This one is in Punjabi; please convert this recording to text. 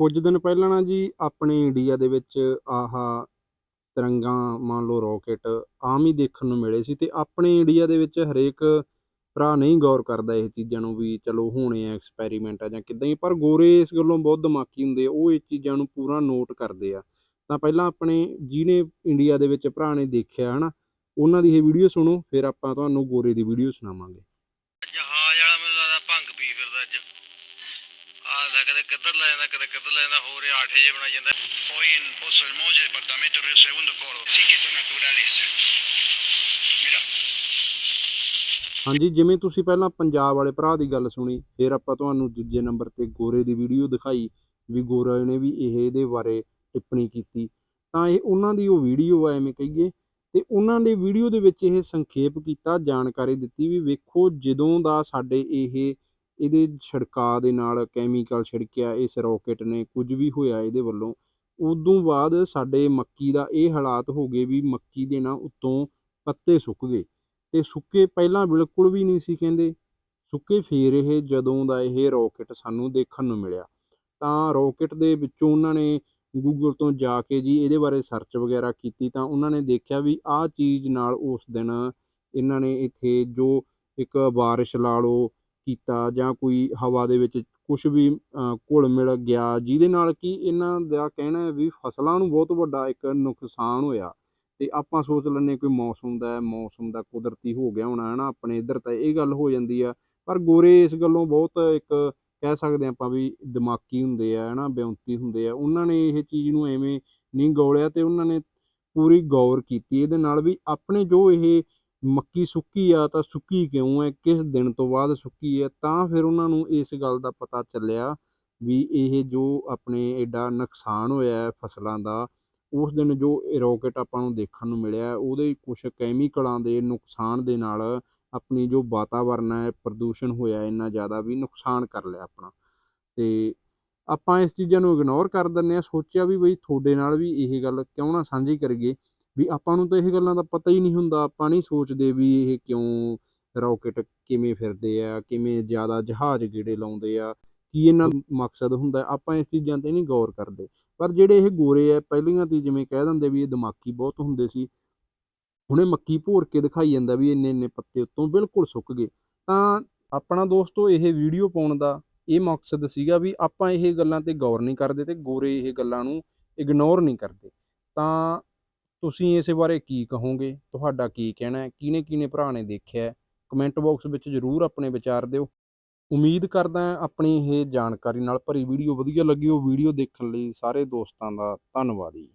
ਕੁਝ ਦਿਨ ਪਹਿਲਾਂ ਨਾ ਜੀ ਆਪਣੇ ਇੰਡੀਆ ਦੇ ਵਿੱਚ ਆਹਾ ਤਿਰੰਗਾ ਮੰਨ ਲਓ ਰੌਕੇਟ ਆਮ ਹੀ ਦੇਖਣ ਨੂੰ ਮਿਲੇ ਸੀ ਤੇ ਆਪਣੇ ਇੰਡੀਆ ਦੇ ਵਿੱਚ ਹਰੇਕ ਭਰਾ ਨਹੀਂ ਗੌਰ ਕਰਦਾ ਇਹ ਚੀਜ਼ਾਂ ਨੂੰ ਵੀ ਚਲੋ ਹੋਣੇ ਆ ਐਕਸਪੈਰੀਮੈਂਟ ਆ ਜਾਂ ਕਿੱਦਾਂ ਹੀ, ਪਰ ਗੋਰੇ ਇਸ ਗੱਲੋਂ ਬਹੁਤ ਦਿਮਾਗੀ ਹੁੰਦੇ ਆ, ਉਹ ਇਹ ਚੀਜ਼ਾਂ ਨੂੰ ਪੂਰਾ ਨੋਟ ਕਰਦੇ ਆ। ਤਾਂ ਪਹਿਲਾਂ ਆਪਣੇ ਜਿਹਨੇ ਇੰਡੀਆ ਦੇ ਵਿੱਚ ਭਰਾ ਨੇ ਦੇਖਿਆ ਹਨਾ, ਉਹਨਾਂ ਦੀ ਇਹ ਵੀਡੀਓ ਸੁਣੋ, ਫਿਰ ਆਪਾਂ ਤੁਹਾਨੂੰ ਗੋਰੇ ਦੀ ਵੀਡੀਓ ਸੁਣਾਵਾਂਗੇ ਜਹਾਜ਼ ਵਾਲਾ ਮੈਨੂੰ ਲੱਗਦਾ ਭੰਗ ਪੀ ਫਿਰਦਾ ਅੱਜ ਆ ਲੈ ਕਦੇ ਕਿੱਧਰ ਲੈ ਜਾਂਦਾ ਕਦੇ ਕਿੱਧਰ ਲੈ ਜਾਂਦਾ ਹੋਰ ਇਹ ਆਠੇ ਜੇ ਬਣਾਈ ਜਾਂਦਾ Hoy en Pozo del Molle, departamento Río Segundo, Córdoba. Naturales. Mira, ਹਾਂਜੀ ਜਿਵੇਂ ਤੁਸੀਂ ਪਹਿਲਾਂ ਪੰਜਾਬ ਵਾਲੇ ਭਰਾ ਦੀ ਗੱਲ ਸੁਣੀ ਫਿਰ ਆਪਾਂ ਤੁਹਾਨੂੰ ਦੂਜੇ ਨੰਬਰ ਤੇ ਗੋਰੇ ਦੀ ਵੀਡੀਓ ਦਿਖਾਈ ਵੀ ਗੋਰਾ ਨੇ ਵੀ ਇਹ ਇਹਦੇ ਬਾਰੇ ਟਿੱਪਣੀ ਕੀਤੀ ਤਾਂ ਇਹ ਉਹਨਾਂ ਦੀ ਉਹ ਵੀਡੀਓ ਆ ਐਵੇਂ ਕਹੀਏ ਤੇ ਉਹਨਾਂ ਨੇ ਵੀਡੀਓ ਦੇ ਵਿੱਚ ਇਹ ਸੰਖੇਪ ਕੀਤਾ ਜਾਣਕਾਰੀ ਦਿੱਤੀ ਵੀ ਵੇਖੋ ਜਦੋਂ ਦਾ ਸਾਡੇ ਇਹ ਇਹਦੇ ਛਿੜਕਾਅ ਦੇ ਨਾਲ ਕੈਮੀਕਲ ਛਿੜਕਿਆ, ਇਸ ਰੌਕੇਟ ਨੇ ਕੁਝ ਵੀ ਹੋਇਆ ਇਹਦੇ ਵੱਲੋਂ। ਉਦੋਂ ਬਾਅਦ ਸਾਡੇ ਮੱਕੀ ਦਾ ਇਹ ਹਾਲਾਤ ਹੋ ਗਏ ਵੀ ਮੱਕੀ ਦੇ ਨਾ ਉੱਤੋਂ ਪੱਤੇ ਸੁੱਕ ਗਏ ਤੇ ਸੁੱਕੇ ਪਹਿਲਾਂ ਬਿਲਕੁਲ ਵੀ ਨਹੀਂ ਸੀ ਕਹਿੰਦੇ। ਸੁੱਕੇ ਫੇਰ ਇਹ ਜਦੋਂ ਦਾ ਇਹ ਰੌਕੇਟ ਸਾਨੂੰ ਦੇਖਣ ਨੂੰ ਮਿਲਿਆ। ਤਾਂ ਰੌਕੇਟ ਦੇ ਵਿੱਚੋਂ ਉਹਨਾਂ ਨੇ ਗੂਗਲ ਤੋਂ ਜਾ ਕੇ ਜੀ ਇਹਦੇ ਬਾਰੇ ਸਰਚ ਵਗੈਰਾ ਕੀਤੀ ਤਾਂ ਉਹਨਾਂ ਨੇ ਦੇਖਿਆ ਵੀ ਆਹ ਚੀਜ਼ ਨਾਲ ਉਸ ਦਿਨ ਇਹਨਾਂ ਨੇ ਇੱਥੇ ਜੋ ਇੱਕ ਬਾਰਿਸ਼ ਲਾ ਲਓ ਕੀਤਾ ਜਾਂ ਕੋਈ ਹਵਾ ਦੇ ਵਿੱਚ ਕੁਝ ਵੀ ਘੁਲ ਮਿਲ ਗਿਆ, ਜਿਹਦੇ ਨਾਲ ਕਿ ਇਹਨਾਂ ਦਾ ਕਹਿਣਾ ਹੈ ਵੀ ਫਸਲਾਂ ਨੂੰ ਬਹੁਤ ਵੱਡਾ ਇੱਕ ਨੁਕਸਾਨ ਹੋਇਆ। ਤੇ ਆਪਾਂ ਸੋਚ ਲੈਂਦੇ ਕੋਈ ਮੌਸਮ ਦਾ ਮੌਸਮ ਦਾ ਕੁਦਰਤੀ ਹੋ ਗਿਆ ਹੋਣਾ ਹੈ ਨਾ ਆਪਣੇ ਇੱਧਰ ਤਾਂ ਇਹ ਗੱਲ ਹੋ ਜਾਂਦੀ ਆ। ਪਰ ਗੋਰੇ ਇਸ ਗੱਲੋਂ ਬਹੁਤ ਇੱਕ ਕਹਿ ਸਕਦੇ ਆਪਾਂ ਵੀ ਦਿਮਾਗੀ ਹੁੰਦੇ ਆ, ਹਨਾ, ਬਿਉਂਤੀ ਹੁੰਦੇ ਆ। ਉਹਨਾਂ ਨੇ ਇਹ ਚੀਜ਼ ਨੂੰ ਐਵੇਂ ਨਹੀਂ ਗੌਲਿਆ ਤੇ ਉਹਨਾਂ ਨੇ ਪੂਰੀ ਗੌਰ ਕੀਤੀ। ਇਹਦੇ ਨਾਲ ਵੀ ਆਪਣੇ ਜੋ ਇਹ ਮੱਕੀ ਸੁੱਕੀ ਆ ਤਾਂ ਸੁੱਕੀ ਕਿਉਂ ਹੈ ਕਿਸ ਦਿਨ ਤੋਂ ਬਾਅਦ ਸੁੱਕੀ ਹੈ ਤਾਂ ਫਿਰ ਉਹਨਾਂ ਨੂੰ ਇਸ ਗੱਲ ਦਾ ਪਤਾ ਚੱਲਿਆ ਵੀ ਇਹ ਜੋ ਆਪਣੇ ਐਡਾ ਨੁਕਸਾਨ ਹੋਇਆ ਹੈ ਫਸਲਾਂ ਦਾ, ਉਸ ਦਿਨ ਜੋ ਇਹ ਆਪਾਂ ਨੂੰ ਦੇਖਣ ਨੂੰ ਮਿਲਿਆ, ਉਹਦੇ ਕੁਝ ਕੈਮੀਕਲਾਂ ਦੇ ਨੁਕਸਾਨ ਦੇ ਨਾਲ ਆਪਣੀ ਜੋ ਵਾਤਾਵਰਨ ਹੈ ਪ੍ਰਦੂਸ਼ਣ ਹੋਇਆ ਇੰਨਾ ਜ਼ਿਆਦਾ ਵੀ ਨੁਕਸਾਨ ਕਰ ਲਿਆ ਆਪਣਾ। ਤੇ ਆਪਾਂ ਇਸ ਚੀਜ਼ਾਂ ਨੂੰ ਇਗਨੋਰ ਕਰ ਦਿੰਦੇ ਆ, ਸੋਚਿਆ ਵੀ ਬਈ ਤੁਹਾਡੇ ਨਾਲ ਵੀ ਇਹ ਗੱਲ ਕਿਉਂ ਨਾ ਸਾਂਝੀ ਕਰੀਏ। ਵੀ ਆਪਾਂ ਨੂੰ ਤਾਂ ਇਹ ਗੱਲਾਂ ਦਾ ਪਤਾ ਹੀ ਨਹੀਂ ਹੁੰਦਾ, ਆਪਾਂ ਨਹੀਂ ਸੋਚਦੇ ਵੀ ਇਹ ਕਿਉਂ ਰੌਕੇਟ ਕਿਵੇਂ ਫਿਰਦੇ ਆ, ਕਿਵੇਂ ਜ਼ਿਆਦਾ ਜਹਾਜ਼ ਗੇੜੇ ਲਾਉਂਦੇ ਆ, ਕੀ ਇਹਨਾਂ ਦਾ ਮਕਸਦ ਹੁੰਦਾ, ਆਪਾਂ ਇਸ ਚੀਜ਼ਾਂ ਤੇ ਨਹੀਂ ਗੌਰ ਕਰਦੇ। ਪਰ ਜਿਹੜੇ ਇਹ ਗੋਰੇ ਆ, ਪਹਿਲੀਆਂ ਤੇ ਜਿਵੇਂ ਕਹਿ ਦਿੰਦੇ ਵੀ ਇਹ ਦਿਮਾਗੀ ਬਹੁਤ ਹੁੰਦੇ ਸੀ, ਹੁਣੇ ਮੱਕੀ ਭੋਰ ਕੇ ਦਿਖਾਈ ਜਾਂਦਾ ਵੀ ਇੰਨੇ ਇੰਨੇ ਪੱਤੇ ਉੱਤੋਂ ਬਿਲਕੁਲ ਸੁੱਕ ਗਏ। ਤਾਂ ਆਪਣਾ ਦੋਸਤੋ, ਇਹ ਵੀਡੀਓ ਪਾਉਣ ਦਾ ਇਹ ਮਕਸਦ ਸੀਗਾ ਵੀ ਆਪਾਂ ਇਹ ਗੱਲਾਂ ਤੇ ਗੌਰ ਨਹੀਂ ਕਰਦੇ ਤੇ ਗੋਰੇ ਇਹ ਗੱਲਾਂ ਨੂੰ ਇਗਨੋਰ ਨਹੀਂ ਕਰਦੇ। ਤਾਂ ਤੁਸੀਂ ਇਸ ਬਾਰੇ ਕੀ ਕਹੋਗੇ? ਤੁਹਾਡਾ ਕੀ ਕਹਿਣਾ ਹੈ? ਕਿਹਨੇ ਕਿਹਨੇ ਭਰਾ ਨੇ ਦੇਖਿਆ ਹੈ? ਕਮੈਂਟ ਬਾਕਸ ਵਿੱਚ ਜਰੂਰ ਆਪਣੇ ਵਿਚਾਰ ਦਿਓ। ਉਮੀਦ ਕਰਦਾ ਆਪਣੀ ਇਹ ਜਾਣਕਾਰੀ ਨਾਲ ਭਰੀ ਵੀਡੀਓ ਵਧੀਆ ਲੱਗੀ ਉਹ ਵੀਡੀਓ ਦੇਖਣ ਲਈ ਸਾਰੇ ਦੋਸਤਾਂ ਦਾ ਧੰਨਵਾਦ ਜੀ।